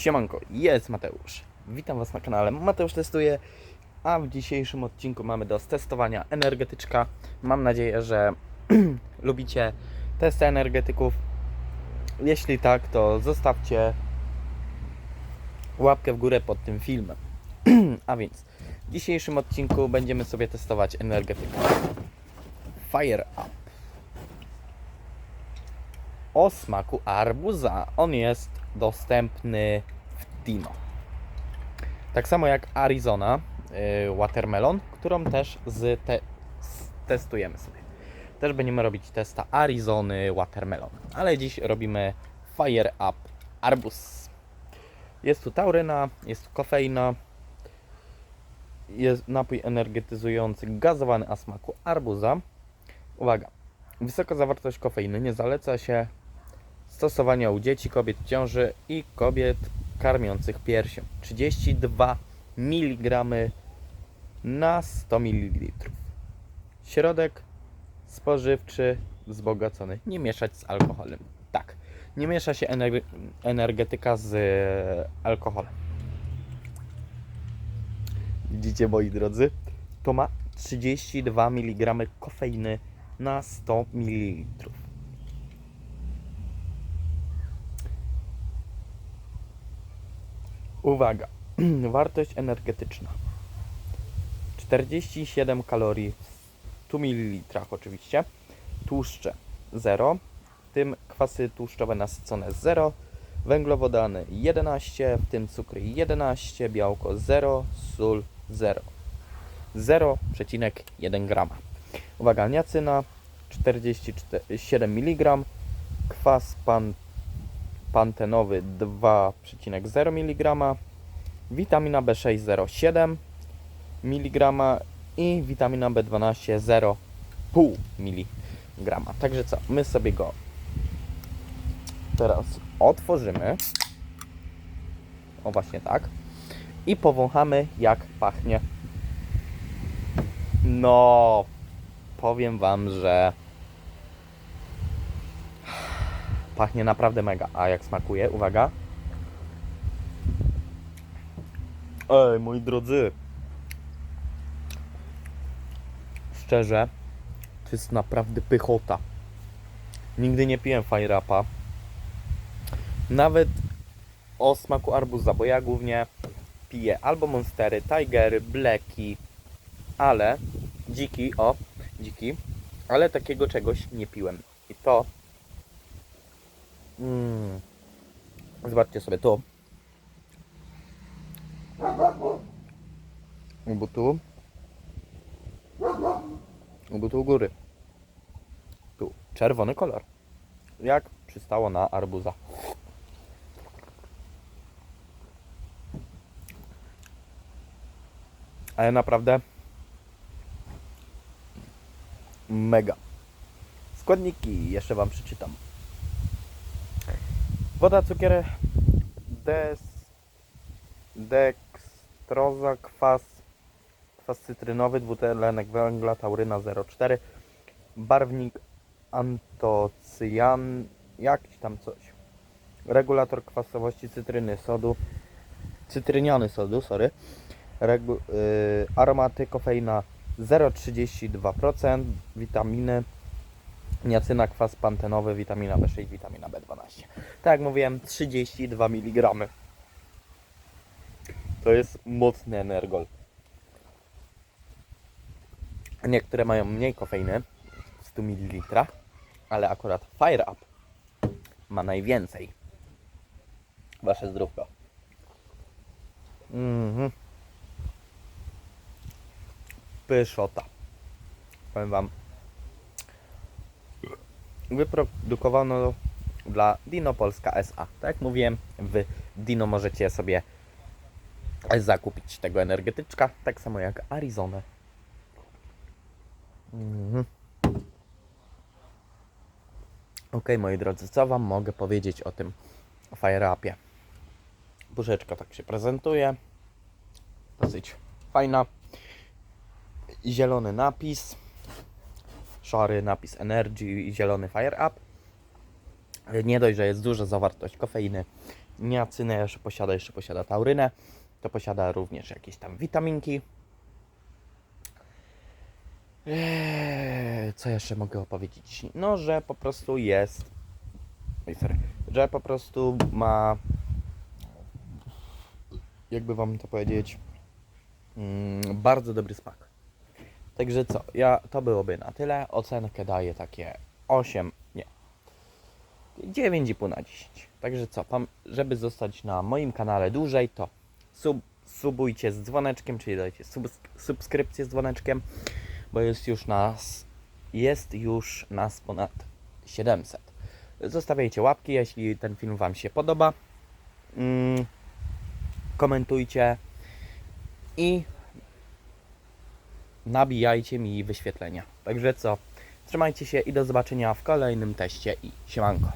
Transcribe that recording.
Siemanko, jest Mateusz. Witam Was na kanale Mateusz Testuje, a w dzisiejszym odcinku mamy do testowania energetyczka. Mam nadzieję, że lubicie testy energetyków. Jeśli tak, to zostawcie łapkę w górę pod tym filmem. a więc w dzisiejszym odcinku będziemy sobie testować energetykę. Fire Up. O smaku arbuza. On jest dostępny w Dino. Tak samo jak Arizona y, Watermelon, którą też z te, testujemy sobie. Też będziemy robić testa Arizony Watermelon, ale dziś robimy Fire Up Arbuz. Jest tu tauryna, jest tu kofeina, jest napój energetyzujący gazowany a smaku arbuza. Uwaga, wysoka zawartość kofeiny nie zaleca się stosowania u dzieci, kobiet w ciąży i kobiet karmiących piersią. 32 mg na 100 ml. Środek spożywczy wzbogacony. Nie mieszać z alkoholem. Tak, nie miesza się ener- energetyka z e, alkoholem. Widzicie, moi drodzy? To ma 32 mg kofeiny na 100 ml. Uwaga, wartość energetyczna 47 kalorii w 100 ml oczywiście, tłuszcze 0, w tym kwasy tłuszczowe nasycone 0, węglowodany 11, w tym cukry 11, białko 0, sól 0. 0,1 grama. Uwaga, niacyna 47 mg, kwas pan pantenowy 2,0 mg, witamina B6 0,7 mg i witamina B12 0,5 mg. Także co, my sobie go teraz otworzymy. O właśnie tak. I powąchamy jak pachnie. No, powiem Wam, że Pachnie naprawdę mega. A jak smakuje? Uwaga. Ej, moi drodzy. Szczerze, to jest naprawdę pychota. Nigdy nie piłem Upa. Nawet o smaku arbuza, bo ja głównie piję albo Monstery, Tigery, Blacki, ale dziki, o, dziki, ale takiego czegoś nie piłem. I to Mm. Zobaczcie sobie to. Bo tu. Bo tu u góry. Tu czerwony kolor. Jak przystało na arbuza. Ale naprawdę mega. Składniki jeszcze Wam przeczytam. Woda, cukier, des, dekstroza, kwas, kwas cytrynowy, dwutlenek węgla, tauryna 0,4, barwnik antocyjan, jakiś tam coś, regulator kwasowości cytryny sodu, cytryniany sodu, sorry, Regu, y, aromaty, kofeina 0,32%, witaminy, niacyna, kwas pantenowy, witamina B6, witamina B12. Tak jak mówiłem, 32 mg. To jest mocny energol. Niektóre mają mniej kofeiny, w 100 ml, ale akurat Fire Up ma najwięcej. Wasze zdrówko. Mhm. Pyszota. Powiem wam, wyprodukowano dla Dino Polska SA. Tak jak mówiłem, w Dino możecie sobie zakupić tego energetyczka, tak samo jak Arizonę. Mhm. Ok, moi drodzy, co Wam mogę powiedzieć o tym Fire Upie? Buszeczka tak się prezentuje. Dosyć fajna. Zielony napis szary napis Energy i zielony Fire Up. Nie dość, że jest duża zawartość kofeiny, niacynę jeszcze posiada, jeszcze posiada taurynę. To posiada również jakieś tam witaminki. Eee, co jeszcze mogę opowiedzieć? No, że po prostu jest. Sorry. Że po prostu ma. Jakby wam to powiedzieć. Mm, bardzo dobry smak. Także co? Ja to byłoby na tyle. Ocenkę daję takie 8, nie. 9,5 na 10. Także co? Żeby zostać na moim kanale dłużej, to sub, subujcie z dzwoneczkiem, czyli dajcie subs, subskrypcję z dzwoneczkiem bo jest już nas jest już nas ponad 700. Zostawiajcie łapki, jeśli ten film Wam się podoba. Mm, komentujcie i nabijajcie mi wyświetlenia. Także co, trzymajcie się i do zobaczenia w kolejnym teście i siemanko.